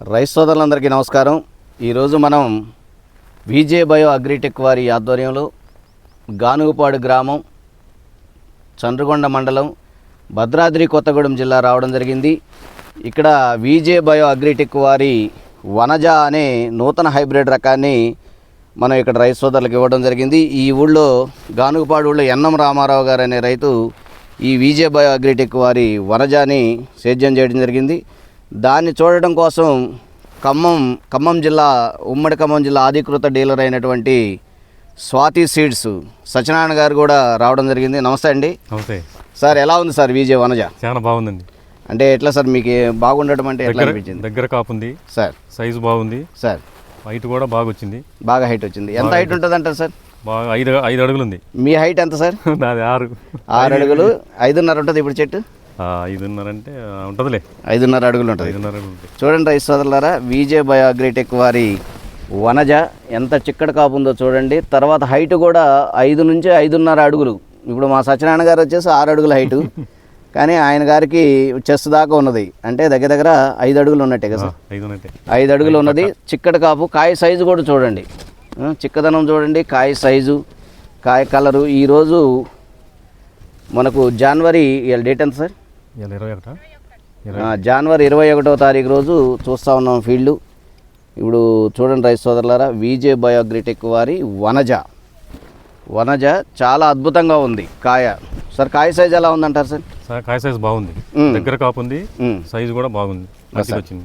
Rice సోదరులందరికీ నమస్కారం. ఈరోజు మనం విజే బయో అగ్రిటెక్ వారి ఆధ్వర్యంలో గానుగుపాడు గ్రామం చంద్రగొండ మండలం భద్రాద్రి కొత్తగూడెం జిల్లా రావడం జరిగింది. ఇక్కడ విజే బయో అగ్రిటెక్ వారి వనజ అనే నూతన హైబ్రిడ్ రకాన్ని మనం ఇక్కడ రైతు సోదరులకు ఇవ్వడం జరిగింది. ఈ ఊళ్ళో గానుగుపాడు ఊళ్ళో ఎన్నం రామారావు గారు అనే రైతు ఈ విజే బయో అగ్రిటెక్ వారి వనజాని సేద్యం చేయడం జరిగింది. దాన్ని చూడడం కోసం ఖమ్మం ఖమ్మం జిల్లా ఉమ్మడి ఖమ్మం జిల్లా అధికృత డీలర్ అయినటువంటి స్వాతి సీడ్స్ సత్యనారాయణ గారు కూడా రావడం జరిగింది. నమస్తే అండి. నమస్తే. సార్ ఎలా ఉంది సార్ విజే వనజ? చాలా బాగుందండి. అంటే ఎట్లా సార్ మీకు బాగుండటం అంటే ఎట్లా దగ్గర అనిపించింది? దగ్గర కాపుంది సార్. సైజు బాగుంది. సార్. హైట్ కూడా బాగా వచ్చింది. బాగా హైట్ వచ్చింది. ఎంత హైట్ ఉంటుంది అంటారు సార్? బాగా ఐదు ఐదు అడుగులు ఉంది. మీ హైట్ ఎంత సార్? నాది ఆరు. ఆరు అడుగులు. ఐదున్నర ఉంటుంది ఇప్పుడు చెట్టు? ఆ, ఐదున్నర అంటే ఆ, ఉంటుందిలే. ఐదున్నర అడుగులు ఉంటుంది. ఐదున్నర అడుగులు చూడండి రైతు సోదరులారా విజే బయోగ్రేటెక్ వారి వనజ ఎంత చిక్కటి కాపు ఉందో చూడండి. తర్వాత హైట్ కూడా ఐదు నుంచి ఐదున్నర అడుగులు. ఇప్పుడు మా సత్యనారాయణ గారు వచ్చేసి ఆరు అడుగుల హైటు. కానీ ఆయన గారికి చెస్ట్ దాకా ఉన్నది. అంటే దగ్గర దగ్గర ఐదు అడుగులు ఉన్నట్టే కదా ఐదు అడుగులు ఉన్నది. చిక్కటి కాపు కాయ సైజు కూడా చూడండి. చిక్కదనం చూడండి కాయ సైజు కాయ కలరు. ఈరోజు మనకు జనవరి ఇవాళ డేట్ ఎంత సార్? ఇరవై ఒకటా? ఆ, జనవరి ఇరవై ఒకటో తారీఖు రోజు చూస్తూ ఉన్నాం ఫీల్డ్. ఇప్పుడు చూడండి రైతు సోదరులారా విజే బయోగ్రిటెక్ వారి వనజ. వనజ చాలా అద్భుతంగా ఉంది కాయ. సార్ కాయ సైజ్ ఎలా ఉందంటారు సార్? సా- కాయ సైజు బాగుంది. దగ్గర కాపు ఉంది. సైజు కూడా బాగుంది. వచ్చింది.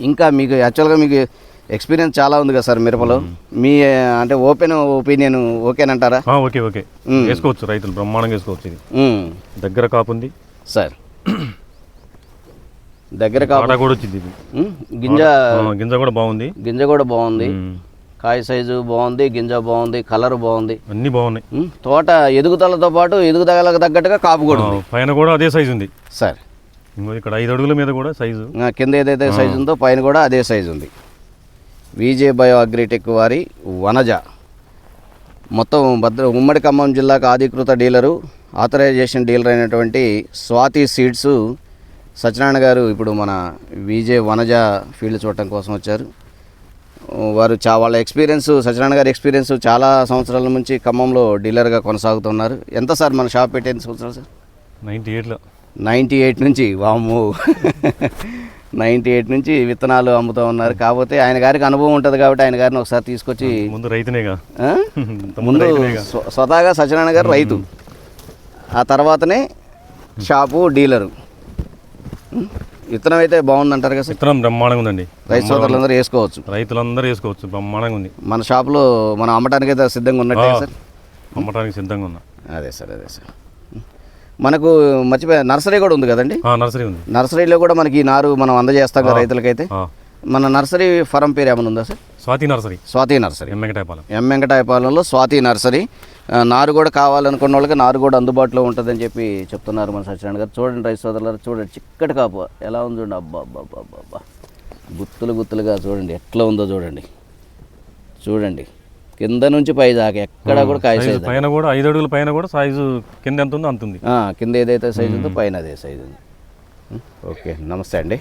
ఇంకా మీకు యాక్చువల్గా మీకు ఎక్స్పీరియన్స్ చాలా ఉంది కదా సార్ మిరపలో. మీ అంటే ఓపెన్ ఒపీనియన్ ఓకేనంటారా? ఆ, ఓకే ఓకే. వేసుకోవచ్చు రైతులు బ్రహ్మాండంగా వేసుకోవచ్చు ఇది. దగ్గర కాపు ఉంది. సార్. దగ్గర కా కాట కూడా వచ్చింది. గింజ గింజ కూడా బాగుంది. గింజ కూడా బాగుంది. కాయ సైజు బాగుంది గింజ బాగుంది కలర్ బాగుంది. అన్నీ బాగున్నాయి. తోట ఎదుగుదలతో పాటు ఎదుగుదలకు తగ్గట్టుగా కాపు కూడా పైన కూడా అదే సైజు ఉంది. సార్. ఇంకో ఇక్కడ ఐదు అడుగుల మీద కూడా సైజు. కింద ఏదైతే సైజు ఉందో పైన కూడా అదే సైజు ఉంది. విజే బయో అగ్రిటెక్ వారి వనజ. మొత్తం భద్ర ఉమ్మడి ఖమ్మం జిల్లాకు అధికృత డీలరు ఆథరైజేషన్ డీలర్ అయినటువంటి స్వాతి సీడ్స్ సత్యనారాయణ గారు ఇప్పుడు మన విజే వనజ ఫీల్డ్ చూడటం కోసం వచ్చారు. వారు చా వాళ్ళ ఎక్స్పీరియన్స్ సత్యనారాయణ గారి ఎక్స్పీరియన్స్ చాలా సంవత్సరాల నుంచి ఖమ్మంలో డీలర్గా కొనసాగుతున్నారు. ఎంత సార్ మన షాప్ పెట్టి ఎన్ని సంవత్సరాలు సార్? నైంటీ ఎయిట్లో. నైంటీ ఎయిట్ నుంచి వాము నైంటీ ఎయిట్ నుంచి విత్తనాలు అమ్ముతూ ఉన్నారు. కాకపోతే ఆయన గారికి అనుభవం ఉంటుంది కాబట్టి ఆయన గారిని ఒకసారి తీసుకొచ్చి ముందు రైతునేగా? ముందు స్వతహాగా సత్యనారాయణ గారు రైతు. ఆ తర్వాతనే షాపు డీలరు? విత్తనం అయితే బాగుందంటారు కదా సార్? విత్తనం బ్రహ్మాండంగా ఉందండి. రైతు సోదరులందరూ వేసుకోవచ్చు. రైతులందరూ వేసుకోవచ్చు బ్రహ్మాండంగా ఉంది. మన షాపులో మనం అమ్మటానికి అయితే సిద్ధంగా ఉన్నట్టే సార్? అమ్మటానికి సిద్ధంగా ఉన్నా. అదే సార్ అదే సార్. మనకు మర్చిపోయా నర్సరీ కూడా ఉంది కదండి? నర్సరీ ఉంది. నర్సరీలో కూడా మనకి ఈ నారు మనం అందజేస్తాం కదా రైతులకైతే. మన నర్సరీ ఫరం పేరు ఏమైనా ఉందా sir? Swathi nursery. Swathi nursery. M Venkatayapalem. M వెంకటాయపాలెంలో Swathi nursery. నారు కూడా కావాలనుకున్న వాళ్ళకి నారు కూడా అందుబాటులో ఉంటుందని చెప్పి చెప్తున్నారు మన సత్యనారాయణ గారు. చూడండి రైతు సోదరులారు చూడండి చిక్కటి కాపు. ఎలా ఉంది చూడండి. అబ్బా అబ్బా అబ్బా అబ్బా గుత్తులు గుత్తులుగా చూడండి. ఎట్లా ఉందో చూడండి. చూడండి. కింద నుంచి పై దాకా ఎక్కడ కూడా కాయ పైన కూడా ఐదు అడుగుల పైన కూడా సైజు కింద ఎంత ఉందో అంత ఉంది కింద ఏదైతే సైజు ఉందో పైన అదే సైజు ఉంది. ఓకే నమస్తే అండి.